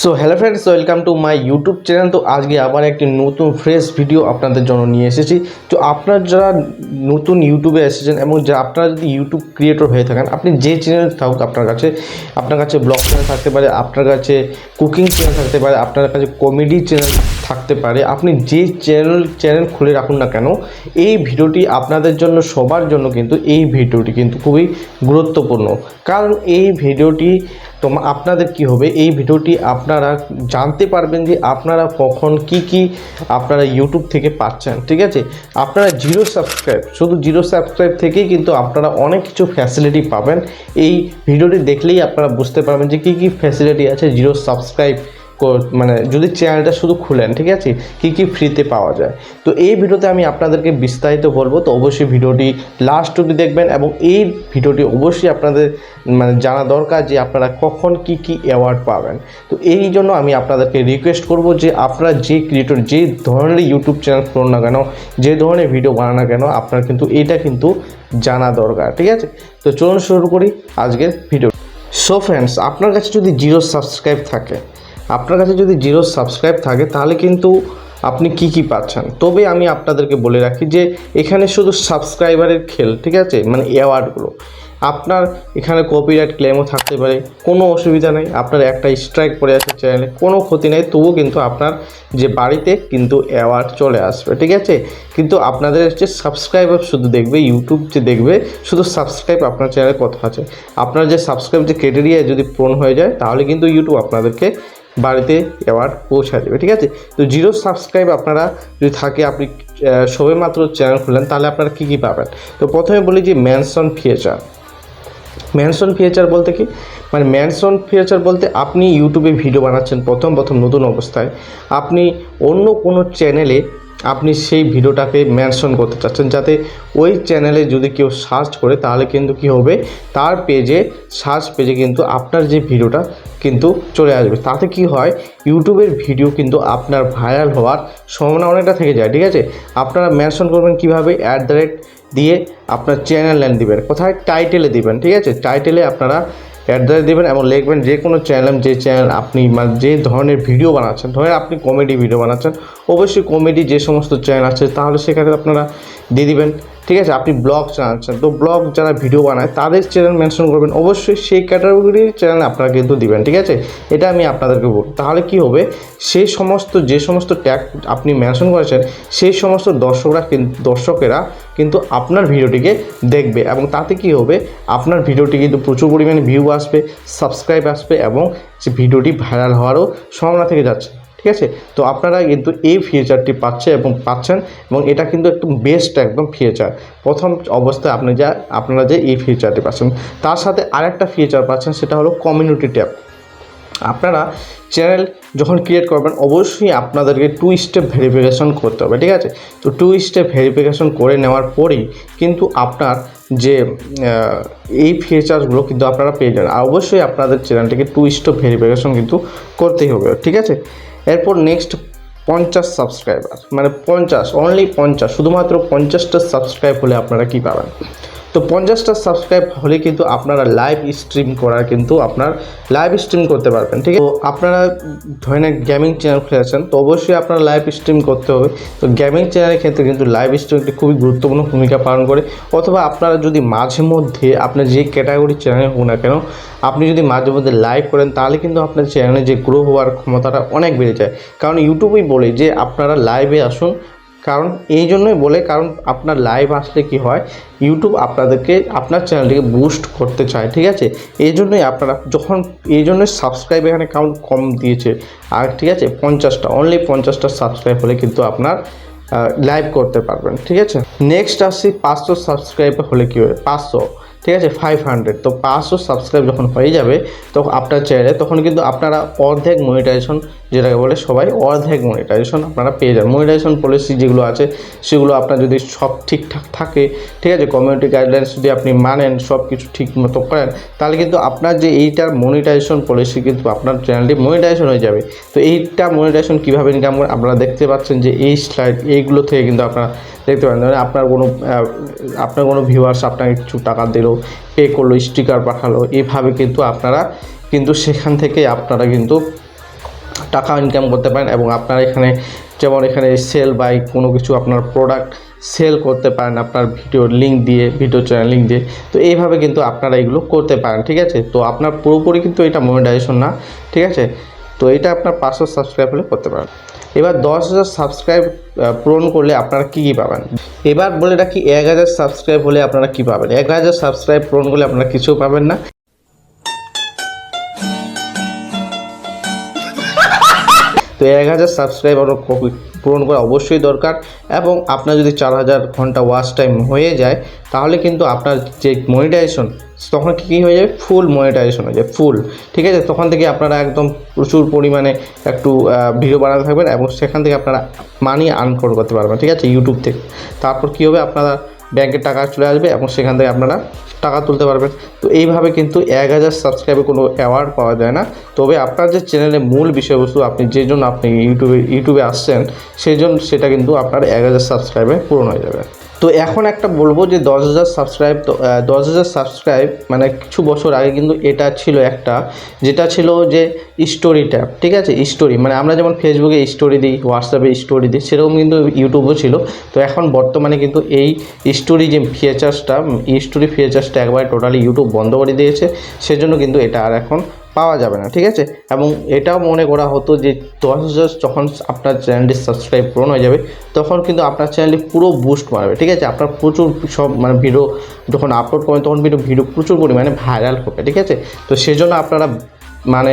So hello friends welcome to my YouTube channel তো আজকে আবার একটি নতুন ফ্রেশ ভিডিও আপনাদের জন্য নিয়ে এসেছি। তো আপনারা যারা নতুন ইউটিউবে এসেছেন এবং যা আপনারা যদি ইউটিউব ক্রিয়েটর হয়ে থাকেন, আপনি যে চ্যানেল থাকুক আপনার কাছে আপনার কাছে ব্লগ চ্যানেল থাকতে পারে, আপনার কাছে কুকিং চ্যানেল থাকতে পারে, আপনার কাছে কমেডি চ্যানেল থাকতে পারে। আপনি যে চ্যানেল চ্যানেল খুলে রাখুন না কেন, এই ভিডিওটি আপনাদের জন্য, সবার জন্য কিন্তু এই ভিডিওটি কিন্তু খুবই গুরুত্বপূর্ণ। কারণ এই ভিডিওটি তো আপনাদের কি হবে? এই ভিডিওটি আপনারা জানতে পারবেন যে আপনারা কখন কি কি আপনারা ইউটিউব থেকে পাচ্ছেন, ঠিক আছে? আপনারা জিরো সাবস্ক্রাইব, শুধু জিরো সাবস্ক্রাইব থেকেই কিন্তু আপনারা অনেক কিছু ফ্যাসিলিটি পাবেন। এই ভিডিওটি দেখলেই আপনারা বুঝতে পারবেন যে কি কি ফ্যাসিলিটি আছে জিরো সাবস্ক্রাইব কর- মানে যদি চ্যানেলটা শুধু খুলেন, ঠিক আছে? কি কি ফ্রিতে পাওয়া যায়? তো এই ভিডিওতে আমি আপনাদেরকে বিস্তারিত বলব। তো অবশ্যই ভিডিওটি লাস্ট অবধি দেখবেন এবং এই ভিডিওটি অবশ্যই আপনাদের মানে জানা দরকার যে আপনারা কখন কি কি অ্যাওয়ার্ড পাবেন। তো এই জন্য আমি আপনাদেরকে রিকোয়েস্ট করব যে আপনারা যে ক্রিয়েটর যে ধরনের ইউটিউব চ্যানেল খুলুন না কেন, যে ধরনের ভিডিও বানান না কেন, আপনার কিন্তু এটা কিন্তু জানা দরকার, ঠিক আছে? তো চলুন শুরু করি আজকের ভিডিও সো ফ্রেন্ডস আপনার কাছে যদি জিরো সাবস্ক্রাইব থাকে আপনার কাছে যদি জিরো সাবস্ক্রাইব থাকে, তাহলে কিন্তু আপনি কি কি পাচ্ছেন? তবে আমি আপনাদেরকে বলে রাখি যে, এখানে শুধু সাবস্ক্রাইবারের খেল, ঠিক আছে? মানে অ্যাওয়ার্ডগুলো আপনার এখানে কপিরাইট ক্লেমও থাকতে পারে, কোনো অসুবিধা নেই। আপনার একটা স্ট্রাইক পড়ে আছে চ্যানেলে কোনো ক্ষতি নেই। তবুও কিন্তু আপনার যে বাড়িতে কিন্তু অ্যাওয়ার্ড চলে আসবে, ঠিক আছে? কিন্তু আপনাদের হচ্ছে সাবস্ক্রাইবার শুধু দেখবে ইউটিউব যে দেখবে, শুধু সাবস্ক্রাইব আপনার চ্যানেলে কত আছে। আপনার যে সাবস্ক্রাইব যে ক্রাইটেরিয়া যদি পূরণ হয়ে যায়, তাহলে কিন্তু ইউটিউব আপনাদেরকে বাড়িতে এবার পৌঁছা দেবে, ঠিক আছে? তো জিরো সাবস্ক্রাইব আপনারা যদি থাকে, আপনি সবেমাত্র চ্যানেল খুললেন, তাহলে আপনারা কী কী পাবেন? তো প্রথমে বলি যে ম্যানসন ফিচার ম্যানসন ফিচার বলতে কি? মানে ম্যানসন ফিচার বলতে আপনি ইউটিউবে ভিডিও বানাচ্ছেন প্রথম প্রথম নতুন অবস্থায়। আপনি অন্য কোনো চ্যানেলে আপনি সেই ভিডিওটাকে মেনশন করতে চাচ্ছেন যাতে ওই চ্যানেলে যদি কেউ সার্চ করে, তাহলে কিন্তু কি হবে? তার পেজে সার্চ পেজে কিন্তু আপনার যে ভিডিওটা কিন্তু চলে আসবে। তাতে কি হয়? ইউটিউবের ভিডিও কিন্তু আপনার ভাইরাল হওয়ার সম্ভাবনা অনেকটা থেকে যায়, ঠিক আছে? আপনারা মেনশন করবেন কীভাবে? অ্যাট দ্য রেট দিয়ে আপনার চ্যানেল নেন দিবেন, কোথায়? টাইটেলে দিবেন, ঠিক আছে? টাইটেলে আপনারা অ্যাড্রেস দেবেন এবং লিখবেন যে কোনো চ্যানেল যে চ্যানেল আপনি মানে যে ধরনের ভিডিও বানাচ্ছেন, ধরেন আপনি কমেডি ভিডিও বানাচ্ছেন, অবশ্যই কমেডি যে সমস্ত চ্যানেল আছে, তাহলে সেখানে আপনারা দিয়ে দিবেন। ঠিক আছে, আপনি ব্লগ চালাচ্ছেন তো ব্লগ যারা ভিডিও বানায়, তাদের চ্যানেল মেনশন করবেন। অবশ্যই সেই ক্যাটাগরির চ্যানেল আপনারা কিন্তু দিবেন, ঠিক আছে? এটা আমি আপনাদেরকে বলব তাহলে কি হবে? সেই সমস্ত, যে সমস্ত ট্যাগ আপনি মেনশন করেছেন, সেই সমস্ত দর্শকরা দর্শকেরা কিন্তু আপনার ভিডিওটিকে দেখবে এবং তাতে কি হবে? আপনার ভিডিওটি কিন্তু প্রচুর পরিমাণে ভিউ আসবে সাবস্ক্রাইব আসবে এবং সে ভিডিওটি ভাইরাল হওয়ারও সম্ভাবনা থেকে যাচ্ছে। ঠিক আছে? তো আপনারা কিন্তু এই ফিচারটি পাচ্ছে এবং পাচ্ছেন এবং এটা কিন্তু একদম বেস্ট একদম ফিচার প্রথম অবস্থায় আপনি যা, আপনারা যে এই ফিচারটি পাচ্ছেন, তার সাথে আরেকটা ফিচার পাচ্ছেন, সেটা হলো কমিউনিটি ট্যাব। আপনারা চ্যানেল যখন ক্রিয়েট করবেন, অবশ্যই আপনাদেরকে টু স্টেপ ভেরিফিকেশন করতে হবে, ঠিক আছে? তো টু স্টেপ ভেরিফিকেশন করে নেওয়ার পরেই কিন্তু আপনার যে এই ফিচার্সগুলো কিন্তু আপনারা পেয়ে যাবেন। আর অবশ্যই আপনাদের চ্যানেলটিকে টু স্টেপ ভেরিফিকেশন কিন্তু করতেই হবে, ঠিক আছে? এরপর নেক্সট পঞ্চাশ সাবস্ক্রাইবার মানে পঞ্চাশ অনলি পঞ্চাশ, শুধুমাত্র পঞ্চাশটা সাবস্ক্রাইব হলে আপনারা কী পাবেন? তো পঞ্চাশটা সাবস্ক্রাইব হলে কিন্তু আপনারা লাইভ স্ট্রিম করার কিন্তু আপনার লাইভ স্ট্রিম করতে পারবেন, ঠিক আছে? তো আপনারা ধরে ধরেন গেমিং চ্যানেল খুলেছেন তো অবশ্যই আপনারা লাইভ স্ট্রিম করতে হবে। তো গেমিং চ্যানেলের ক্ষেত্রে কিন্তু লাইভ স্ট্রিম একটি খুবই গুরুত্বপূর্ণ ভূমিকা পালন করে। অথবা আপনারা যদি মাঝে মধ্যে আপনার যে ক্যাটাগরি চ্যানেল হোক না কেন, আপনি যদি মাঝে মধ্যে লাইভ করেন, তাহলে কিন্তু আপনার চ্যানেলে যে গ্রো হওয়ার ক্ষমতাটা অনেক বেড়ে যায়। কারণ ইউটিউবেই বলে যে আপনারা লাইভে আসুন কারণ এই জন্যই বলে, কারণ আপনার লাইভ আসলে কি হয় ইউটিউব আপনাদেরকে, আপনার চ্যানেলটিকে বুস্ট করতে চায়, ঠিক আছে? এই জন্যই আপনারা যখন, এই জন্যই সাবস্ক্রাইব এখানে কাউন্ট কম দিয়েছে, আর ঠিক আছে, পঞ্চাশটা অনলি পঞ্চাশটা সাবস্ক্রাইব হলে কিন্তু আপনার লাইভ করতে পারবেন, ঠিক আছে? নেক্সট আসছি, পাঁচশো সাবস্ক্রাইব হলে কী হবে পাঁচশো। ঠিক আছে ফাইভ হান্ড্রেড তো পাঁচশো সাবস্ক্রাইব যখন হয়ে যাবে তখন আপনার চ্যানেলে তখন কিন্তু আপনারা অর্ধেক মনিটাইজেশন যেটাকে বলে সবাই অর্ধেক মনিটাইজেশন আপনারা পেয়ে যান মনিটাইজেশন পলিসি যেগুলো আছে, সেগুলো আপনার যদি সব ঠিকঠাক থাকে, ঠিক আছে কমিউনিটি গাইডলাইন্স যদি আপনি মানেন, সব কিছু ঠিক মতো করেন, তাহলে কিন্তু আপনার যে এইটার মনিটাইজেশন পলিসি কিন্তু আপনার চ্যানেলটি মনিটাইজেশন হয়ে যাবে। তো এইটা মনিটাইজেশন কীভাবে ইনকাম করে, আপনারা দেখতে পাচ্ছেন যে এই স্লাইড এইগুলো থেকে কিন্তু আপনারা দেখতে পারেন, ধরেন আপনার কোনো আপনার কোনো ভিউয়ার্স আপনাকে কিছু টাকা দিল পে করল স্টিকার পাঠালো, এভাবে কিন্তু আপনারা কিন্তু সেখান থেকে আপনারা কিন্তু টাকা ইনকাম করতে পারেন এবং আপনারা এখানে যেমন এখানে সেল বাই কোনো কিছু আপনার প্রোডাক্ট সেল করতে পারেন আপনার ভিডিওর লিঙ্ক দিয়ে ভিডিও চ্যানেল লিঙ্ক দিয়ে, তো এইভাবে কিন্তু আপনারা এগুলো করতে পারেন, ঠিক আছে? তো আপনার পুরোপুরি কিন্তু এটা মনিটাইজেশন না, ঠিক আছে? তো এটা আপনার পাঁচশো সাবস্ক্রাইব হলে করতে পারেন। এবার দশ হাজার সাবস্ক্রাইব পূরণ করলে আপনারা কী কী পাবেন? এবার বলে রাখি, এক হাজার সাবস্ক্রাইব হলে আপনারা কী পাবেন? এক হাজার সাবস্ক্রাইব পূরণ করলে আপনারা কিছু পাবেন না। তো এক হাজার সাবস্ক্রাইব আরও পূরণ করা অবশ্যই দরকার এবং আপনার যদি চার হাজার ঘণ্টা ওয়াচ টাইম হয়ে যায়, তাহলে কিন্তু আপনার যে মনিটাইজেশন তখন কী হয়ে যাবে? ফুল মনিটাইজেশন হয়ে যায় ফুল ঠিক আছে? তখন থেকে আপনারা একদম প্রচুর পরিমাণে একটু ভিডিও বানাতে থাকবেন এবং সেখান থেকে আপনারা মানি আর্ন করতে পারবেন, ঠিক আছে? ইউটিউব থেকে। তারপর কী হবে? আপনারা ব্যাংকের টাকা চলে আসবে এবং সেখান থেকে আপনারা টাকা তুলতে পারবেন। তো এইভাবে কিন্তু এক হাজার সাবস্ক্রাইবে কোনো অ্যাওয়ার্ড পাওয়া যায় না। তবে আপনার যে চ্যানেলের মূল বিষয়বস্তু আপনি যে জন্য আপনি ইউটিউবে ইউটিউবে আসছেন, সেই জন্য সেটা কিন্তু আপনার এক হাজার সাবস্ক্রাইবে পূরণ হয়ে যাবে। তো এখন একটা বলব যে দশ হাজার সাবস্ক্রাইব তো দশ হাজার সাবস্ক্রাইব মানে কিছু বছর আগে কিন্তু এটা ছিল একটা, যেটা ছিল যে স্টোরি ট্যাব ঠিক আছে? স্টোরি মানে আমরা যেমন ফেসবুকে স্টোরি দিই হোয়াটসঅ্যাপে স্টোরি দিই, সেরকম কিন্তু ইউটিউবও ছিল। তো এখন বর্তমানে কিন্তু এই স্টোরি যে ফিচার্সটা স্টোরি ফিচার্সটা একবারে টোটালি ইউটিউব বন্ধ করে দিয়েছে। সেজন্য কিন্তু এটা আর এখন পাওয়া যাবে না, ঠিক আছে? এবং এটাও মনে করা হতো যে দশ হাজার যখন আপনার চ্যানেলটি সাবস্ক্রাইব পূরণ হয়ে যাবে, তখন কিন্তু আপনার চ্যানেলটি পুরো বুস্ট মারবে ঠিক আছে? আপনার প্রচুর সব মানে ভিডিও যখন আপলোড করেন তখন ভিডিও ভিডিও প্রচুর পরিমাণে ভাইরাল হবে, ঠিক আছে? তো সেজন্য আপনারা মানে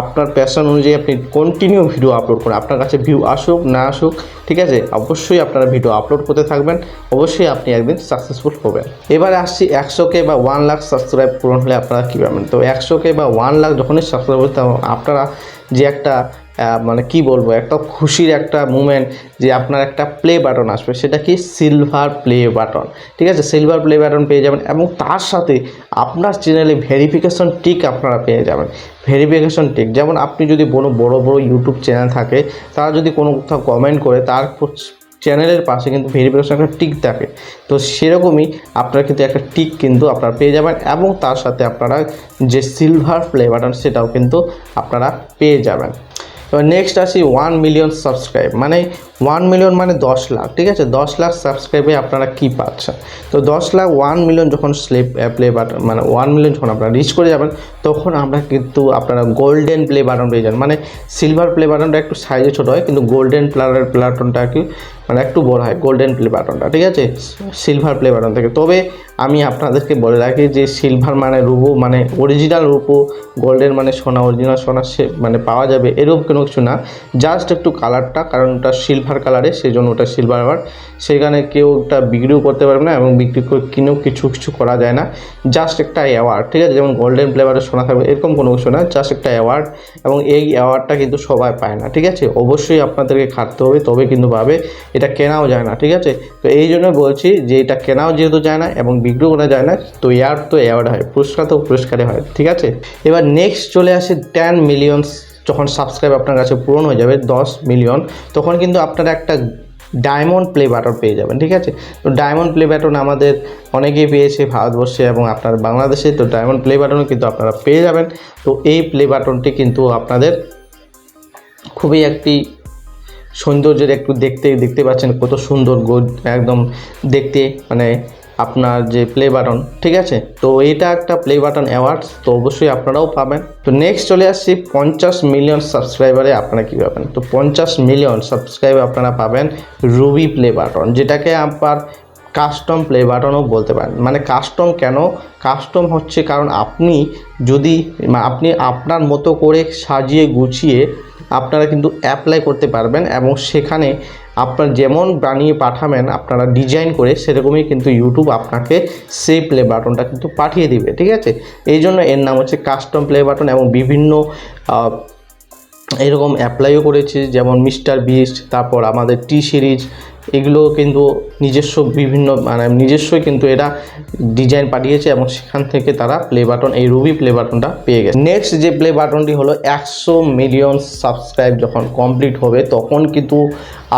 আপনার প্যাশন অনুযায়ী আপনি কন্টিনিউ ভিডিও আপলোড করেন। আপনার কাছে ভিউ আসুক, না আসুক, ঠিক আছে? অবশ্যই আপনারা ভিডিও আপলোড করতে থাকবেন। অবশ্যই আপনি একদিন সাকসেসফুল হবেন। এবারে আসছি একশো কে বা ওয়ান লাখ সাবস্ক্রাইব পূরণ হলে আপনারা কী পাবেন? তো একশো কে বা ওয়ান লাখ যখনই সাবস্ক্রাইব হতে আপনারা যে একটা মানে কি বলব, একটা খুশির একটা মুমেন্ট যে আপনার একটা প্লে বাটন আসবে, সেটা কি সিলভার প্লে বাটন ঠিক আছে? সিলভার প্লে বাটন পেয়ে যাবেন এবং তার সাথে আপনার চ্যানেলে ভেরিফিকেশন টিক আপনারা পেয়ে যাবেন। ভেরিফিকেশন টিক যেমন আপনি যদি কোনো বড় বড় ইউটিউব চ্যানেল থাকে, তারা যদি কোনো কোথাও কমেন্ট করে, তার চ্যানেলের পাশে কিন্তু ভেরিফিকেশন একটা টিক থাকে। তো সেরকমই আপনারা কিন্তু একটা টিক কিন্তু আপনারা পেয়ে যাবেন এবং তার সাথে আপনারা যে সিলভার প্লে বাটন সেটাও কিন্তু আপনারা পেয়ে যাবেন। এবার নেক্সট আসি ওয়ান মিলিয়ন সাবস্ক্রাইব মানে ওয়ান মিলিয়ন মানে দশ লাখ, ঠিক আছে? দশ লাখ সাবস্ক্রাইবে আপনারা কী পাচ্ছেন? তো দশ লাখ ওয়ান মিলিয়ন যখন স্লেপ প্লে বাটন মানে ওয়ান মিলিয়ন যখন আপনারা রিচ করে যাবেন, তখন আমরা কিন্তু আপনারা গোল্ডেন প্লে বাটন পেয়ে যান। মানে সিলভার প্লে বাটনটা একটু সাইজে ছোটো হয়, কিন্তু গোল্ডেন প্লারের প্লাটনটা কি মানে একটু বড় হয় গোল্ডেন প্লে বাটনটা ঠিক আছে? সিলভার প্লে বাটন থেকে। তবে আমি আপনাদেরকে বলে রাখি যে সিলভার মানে রূপো মানে অরিজিনাল রূপো গোল্ডেন মানে সোনা অরিজিনাল সোনা সে মানে পাওয়া যাবে, এরকম কোনো কিছু না। জাস্ট একটু কালারটা কারণ ওটা সিলভার কালারে সেই জন্য ওটা সিলভার আবার সেখানে কেউ ওটা বিক্রিও করতে পারবে না এবং বিক্রি করে কিনেও কিছু কিছু করা যায় না। জাস্ট একটা অ্যাওয়ার্ড ঠিক আছে? যেমন গোল্ডেন ফ্লেভারের সোনা থাকবে, এরকম কোনো কিছু না। জাস্ট একটা অ্যাওয়ার্ড এবং এই অ্যাওয়ার্ডটা কিন্তু সবাই পায় না, ঠিক আছে? অবশ্যই আপনাদেরকে খাটতে হবে, তবে কিন্তু পাবে এটা কেনাও যায় না, ঠিক আছে? তো এই জন্য বলছি যে এটা কেনাও যেহেতু যায় না এবং বিক্রিও করা যায় না, তো এয়ার তো অ্যাওয়ার্ড হয়, পুরস্কার তো পুরস্কারে হয়, ঠিক আছে? এবার নেক্সট চলে আসে টেন মিলিয়ন যখন সাবস্ক্রাইব আপনার কাছে পূরণ হয়ে যাবে দশ মিলিয়ন তখন কিন্তু আপনারা একটা ডায়মন্ড প্লে বাটন পেয়ে যাবেন, ঠিক আছে? তো ডায়মন্ড প্লে বাটন আমাদের অনেকেই পেয়েছে ভারতবর্ষে এবং আপনার বাংলাদেশে, তো ডায়মন্ড প্লে বাটনও কিন্তু আপনারা পেয়ে যাবেন। তো এই প্লে বাটনটি কিন্তু আপনাদের খুবই একটি সৌন্দর্যের একটু দেখতে দেখতে পাচ্ছেন কত সুন্দর একদম দেখতে মানে আপনার যে প্লে বাটন ঠিক আছে? তো এটা একটা প্লে বাটন অ্যাওয়ার্ড তো অবশ্যই আপনারাও পাবেন। তো নেক্সট চলে আসছি, পঞ্চাশ মিলিয়ন সাবস্ক্রাইবারে আপনারা কী পাবেন? তো পঞ্চাশ মিলিয়ন সাবস্ক্রাইবার আপনারা পাবেন রুবি প্লে বাটন যেটাকে আপনার কাস্টম প্লে বাটনও বলতে পারেন। মানে কাস্টম কেন? কাস্টম হচ্ছে কারণ আপনি যদি আপনি আপনার মতো করে সাজিয়ে গুছিয়ে আপনারা কিন্তু অ্যাপ্লাই করতে পারবেন এবং সেখানে আপনার যেমন বানিয়ে পাঠাবেন, আপনারা ডিজাইন করে সেরকমই কিন্তু ইউটিউব আপনাকে সে প্লে বাটনটা কিন্তু পাঠিয়ে দিবে, ঠিক আছে? এই জন্য এর নাম হচ্ছে কাস্টম প্লে বাটন এবং বিভিন্ন এরকম অ্যাপ্লাইও করেছি, যেমন মিস্টার বিস্ট তারপর আমাদের টি সিরিজ এগুলো কিন্তু নিজস্ব বিভিন্ন মানে নিজস্বই কিন্তু এরা ডিজাইন পাঠিয়েছে এবং সেখান থেকে তারা প্লে বাটন এই রুবি প্লে বাটনটা পেয়ে গেছে। নেক্সট যে প্লে বাটনটি হলো একশো মিলিয়ন সাবস্ক্রাইব যখন কমপ্লিট হবে, তখন কিন্তু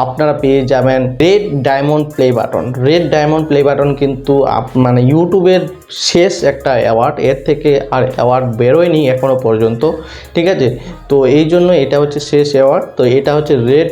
আপনারা পেয়ে যাবেন red diamond play button red diamond play button কিন্তু মানে ইউটিউবের শেষ একটা অ্যাওয়ার্ড এর থেকে আর অ্যাওয়ার্ড বেরোয়নি এখনও পর্যন্ত, ঠিক আছে? তো এই জন্য এটা হচ্ছে শেষ অ্যাওয়ার্ড তো এটা হচ্ছে রেড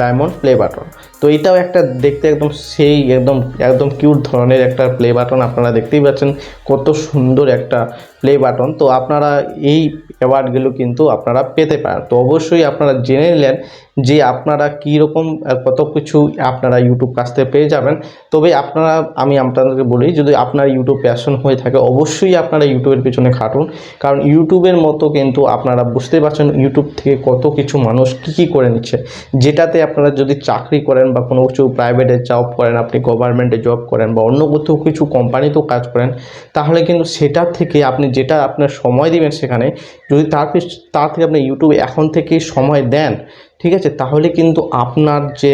ডায়মন্ড প্লে বাটন তো এটাও একটা দেখতে একদম সেই একদম একদম কিউট ধরনের একটা প্লে বাটন আপনারা দেখতেই পাচ্ছেন। কত সুন্দর একটা প্লে বাটন তো আপনারা এই অ্যাওয়ার্ডগুলো কিন্তু আপনারা পেতে পারেন। তো অবশ্যই আপনারা জেনে নিলেন যে আপনারা কীরকম কত কিছু আপনারা ইউটিউব কাছ থেকে পেয়ে যাবেন। তবে আপনারা, আমি আপনাদেরকে বলি, যদি আপনার ইউটিউব প্যাশন হয়ে থাকে, অবশ্যই আপনারা ইউটিউবের পেছনে খাটুন। কারণ ইউটিউবের মতো কিন্তু আপনারা বুঝতে পারছেন ইউটিউব থেকে কত কিছু মানুষ কী কী করে নিচ্ছে। যেটাতে আপনারা যদি চাকরি করেন বা কোনো কিছু প্রাইভেটে জব করেন, আপনি গভর্নমেন্টে জব করেন বা অন্য কোথাও কিছু কোম্পানিতেও কাজ করেন, তাহলে কিন্তু সেটা থেকে আপনি যেটা আপনার সময় দিবেন সেখানে, যদি তার তার থেকে আপনি ইউটিউবে এখন থেকেই সময় দেন ঠিক আছে? তাহলে কিন্তু আপনার যে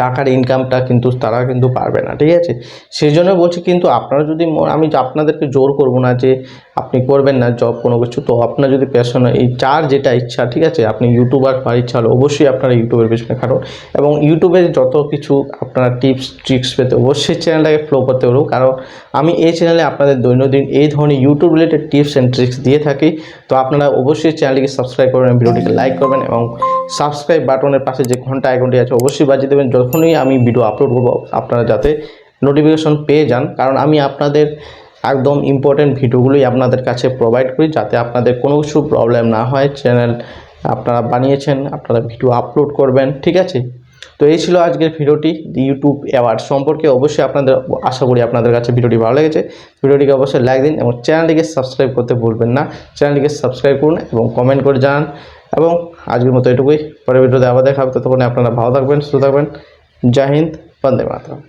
টাকার ইনকামটা কিন্তু তারা কিন্তু পারবে না, ঠিক আছে? সেই জন্য বলছি কিন্তু আপনারা যদি আমি আপনাদেরকে জোর করব না যে আপনি করবেন না জব কোনো কিছু, তো আপনার যদি প্যাশন এই চার যেটা ইচ্ছা, ঠিক আছে? আপনি ইউটিউবার হওয়ার ইচ্ছা হলে অবশ্যই আপনারা ইউটিউবের পেছনে খাটুন এবং ইউটিউবের যত কিছু আপনারা টিপস ট্রিক্স পেতে অবশ্যই চ্যানেলটাকে ফ্লো করতে পারব কারণ আমি এই চ্যানেলে আপনাদের দৈনন্দিন এই ধরনের YouTube related tips and tricks দিয়ে থাকি। তো আপনারা অবশ্যই চ্যানেলটিকে সাবস্ক্রাইব করবেন, ভিডিওটিকে লাইক করবেন এবং সাবস্ক্রাইব বাটনের পাশে যে ঘণ্টা আইকনটি আছে, অবশ্যই বাজিয়ে দেবেন। যখনই আমি ভিডিও আপলোড করব। আপনারা যাতে নোটিফিকেশন পেয়ে যান। কারণ আমি আপনাদের একদম ইম্পর্টেন্ট ভিডিওগুলোই আপনাদের কাছে প্রোভাইড করি, যাতে আপনাদের কোনো কিছু প্রবলেম না হয়। চ্যানেল আপনারা বানিয়েছেন, আপনারা ভিডিও আপলোড করবেন, ঠিক আছে? তো এই ছিল আজকের ভিডিওটি ইউটিউব অ্যাওয়ার্ড সম্পর্কে। অবশ্যই আপনাদের, আশা করি আপনাদের কাছে ভিডিওটি ভালো লেগেছে। ভিডিওটিকে অবশ্যই লাইক দিন এবং চ্যানেলটিকে সাবস্ক্রাইব করতে ভুলবেন না। চ্যানেলটিকে সাবস্ক্রাইব করুন এবং কমেন্ট করে জানান। এবং আজকের মতো এটুকুই। পরে ভিডিওতে আবার দেখা হবে। ততক্ষণে আপনারা ভালো থাকবেন, সুস্থ থাকবেন। জয় হিন্দ, বন্দে মাতরম।